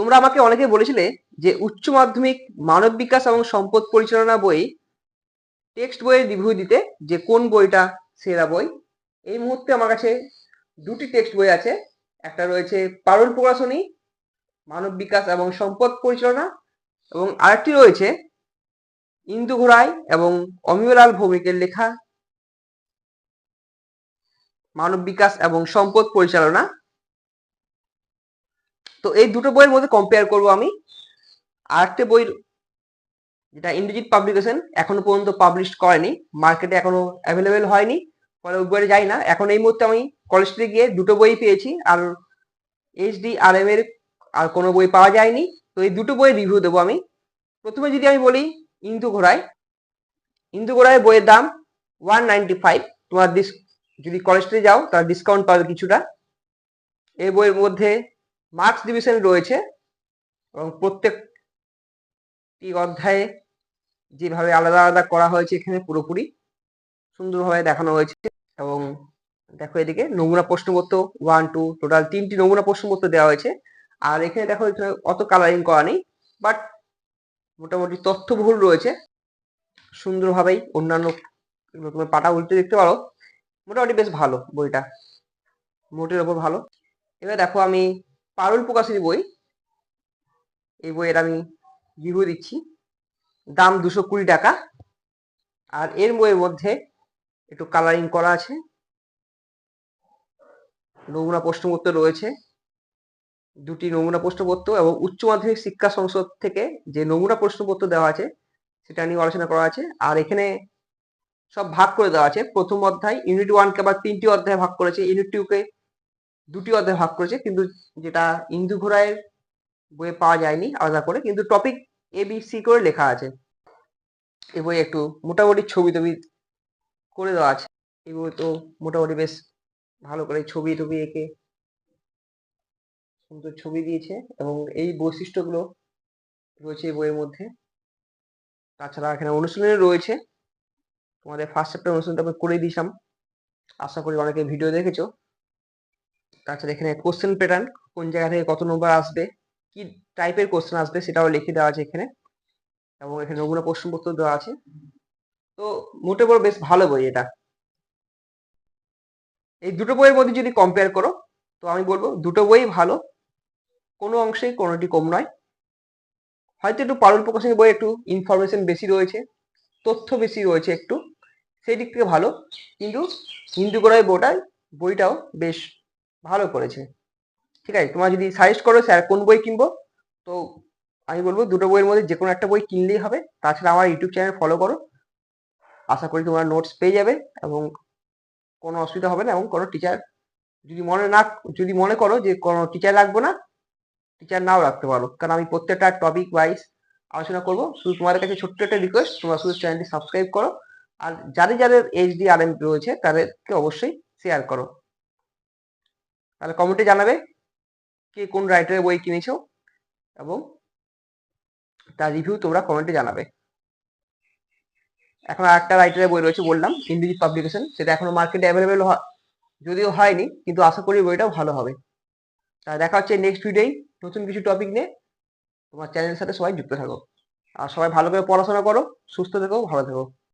তোমরা আমাকে অনেকে বলেছিলে যে উচ্চ মাধ্যমিক মানব বিকাশ এবং সম্পদ পরিচালনা বই টেক্সট বইয়ের রিভিউ দিতে যে কোন বইটা সেরা বই, এই মুহূর্তে আমার কাছে দুটি টেক্সট বই আছে। একটা রয়েছে পারুল প্রকাশনী, মানব বিকাশ এবং সম্পদ পরিচালনা এবং আরেকটি রয়েছে ইন্দু ঘোড়াই এবং অমিয়লাল ভৌমিকের লেখা, মানব বিকাশ এবং সম্পদ পরিচালনা। তো এই দুটো বইয়ের মধ্যে কম্পেয়ার করব আমি। আরেকটা বই যেটা ইন্ডিজিট পাবলিকেশন এখনও পর্যন্ত পাবলিশ করেনি মার্কেটে এখনও অ্যাভেলেবেল হয়নি ফলে ওই বইয়ে যাই না। এখন এই মুহূর্তে আমি কলেজ স্ট্রিটে গিয়ে দুটো বই পেয়েছি, আর এইচডি আর এম এর আর কোনো বই পাওয়া যায়নি। তো এই দুটো বই রিভিউ দেবো আমি। প্রথমে যদি আমি বলি ইন্দু ঘোড়ায় ইন্দু ঘোড়ায় বইয়ের দাম ওয়ান নাইনটি ফাইভ তোমার ডিস যদি কলেজ স্ট্রিটে যাও, তার ডিসকাউন্ট পাবে কিছুটা। এই বইয়ের মধ্যে মার্কস ডিভিশন রয়েছে এবং প্রত্যেকটি অধ্যায়ে যেভাবে আলাদা আলাদা করা হয়েছে এখানে পুরোপুরি সুন্দরভাবে দেখানো হয়েছে এবং দেখো এদিকে নমুনা প্রশ্নপত্র ওয়ান টু টোটাল তিনটি নমুনা প্রশ্নপত্র দেওয়া হয়েছে। আর এখানে দেখো অত কালারিং করা নেই বাট মোটামুটি তথ্যবহুল রয়েছে। সুন্দরভাবেই অন্যান্য তুমি পাটা উল্টে দেখতে পারো। মোটামুটি বেশ ভালো বইটা, মোটের ওপর ভালো। এবার দেখো আমি পারুল প্রকাশের বই। এই বইয়ের আমি রিভিউ দিচ্ছি। দাম দুশো কুড়ি টাকা। আর এর বইয়ের মধ্যে একটু কালারিং করা আছে। নমুনা প্রশ্নপত্র রয়েছে। দুটি নমুনা প্রশ্নপত্র এবং উচ্চ মাধ্যমিক শিক্ষা সংসদ থেকে যে নমুনা প্রশ্নপত্র দেওয়া আছে, সেটা নিয়ে আলোচনা করা আছে। আর এখানে সব ভাগ করে দেওয়া আছে। প্রথম অধ্যায় ইউনিট ওয়ানকে আবার তিনটি অধ্যায় ভাগ করেছে। ইউনিট টুকে দুটি অধ্যায় ভাগ করেছে, কিন্তু যেটা ইন্দু ঘোড়ায় বইয়ে পাওয়া যায়নি আলাদা করে, কিন্তু টপিক এ বি সি করে লেখা আছে। এই বই একটু মোটামুটি ছবি টবি করে দেওয়া আছে। এই বই তো মোটামুটি বেশ ভালো করে ছবি টবি এঁকে সুন্দর ছবি দিয়েছে এবং এই বৈশিষ্ট্যগুলো রয়েছে এই বইয়ের মধ্যে। তাছাড়া এখানে অনুশীলনী রয়েছে। তোমাদের ফার্স্ট চ্যাপ্টার অনুশীলনটা আমি করে দিয়েছিলাম। আশা করি অনেকে ভিডিও দেখেছ। তাছাড়া এখানে কোশ্চেন প্যাটার্ন কোন জায়গা থেকে কত নম্বর আসবে, কি টাইপের কোশ্চেন আসবে সেটাও লিখে দেওয়া আছে এখানে। এবং এখানে নমুনা প্রশ্নপত্র দেওয়া আছে। তো মোটে বড় বেশ ভালো বই এটা। এই দুটো বইয়ের মধ্যে যদি কম্পেয়ার করো, তো আমি বলব দুটো বই ভালো, কোনো অংশেই কোনোটি কম নয়। হয়তো একটু পারুল প্রকাশনী বই একটু ইনফরমেশন বেশি রয়েছে, তথ্য বেশি রয়েছে একটু, সেই দিক থেকে ভালো। কিন্তু হিন্দু গোড়ায় বইটাও বেশ ভালো করেছে। ঠিক আছে? তোমার যদি সাজেস্ট করো, স্যার, কোন বই কিনবো? তো আমি বলব, দুটো বইয়ের মধ্যে যে কোনো একটা বই কিনলেই হবে। তাছাড়া আমার ইউটিউব চ্যানেল ফলো করো। আশা করি তোমরা নোটস পেয়ে যাবে এবং কোনো অসুবিধা হবে না এবং কোনো টিচার যদি মনে না, যদি মনে করো যে কোনো টিচার রাখব না টিচার নাও রাখতে পারো। কারণ আমি প্রত্যেকটা টপিক ওয়াইজ আলোচনা করব। শুধু তোমাদের কাছে ছোট্ট একটা রিকোয়েস্ট তোমরা শুধু চ্যানেলটি সাবস্ক্রাইব করো। আর যাদের যাদের এইচডি আর রয়েছে, তাদেরকে অবশ্যই শেয়ার করো। তাহলে কমেন্টে জানাবে কে কোন রাইটারের বই কিনেছো এবং তার রিভিউ তোমরা কমেন্টে জানাবে। এখন আরেকটা রাইটারের বই রয়েছে বললাম ইন্ডিজিট পাবলিকেশন সেটা এখনও মার্কেটে অ্যাভেলেবেল যদিও হয়নি, কিন্তু আশা করি বইটাও ভালো হবে। তা দেখা হচ্ছে নেক্সট ভিডিওই নতুন কিছু টপিক নিয়ে। তোমার চ্যানেলের সাথে সবাই যুক্ত থাকো। আর সবাই ভালো করে পড়াশোনা করো, সুস্থ থেকো, ভালো থেকো।